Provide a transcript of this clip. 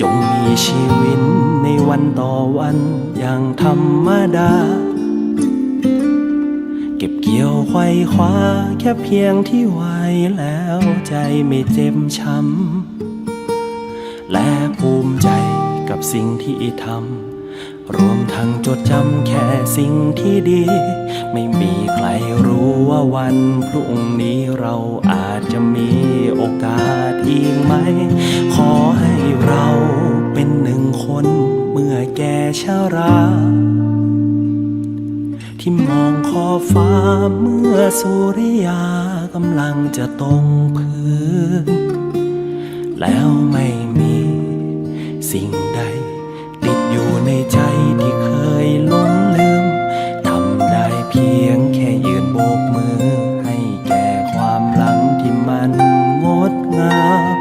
จงมีชีวิตในวันต่อวันอย่างธรรมดา เก็บเกี่ยวไขว้คว้าแค่เพียงที่ไหวแล้วใจไม่เจ็บช้ำ และภูมิใจกับสิ่งที่ทำรวมทั้งจดจำแค่สิ่งที่ดี ไม่มีใครรู้ว่าวันพรุ่งนี้เราอาจจะมีโอกาสอีกไหม ขอ คนเมื่อแก่ชารา ที่มองขอฟ้าเมื่อสุริยากำลังจะตรงพื้น แล้วไม่มีสิ่งใด ติดอยู่ในใจที่เคยหลงลืมทำได้เพียงแค่ยืนโบกมือ ให้แก่ความหลังที่มันงดงาม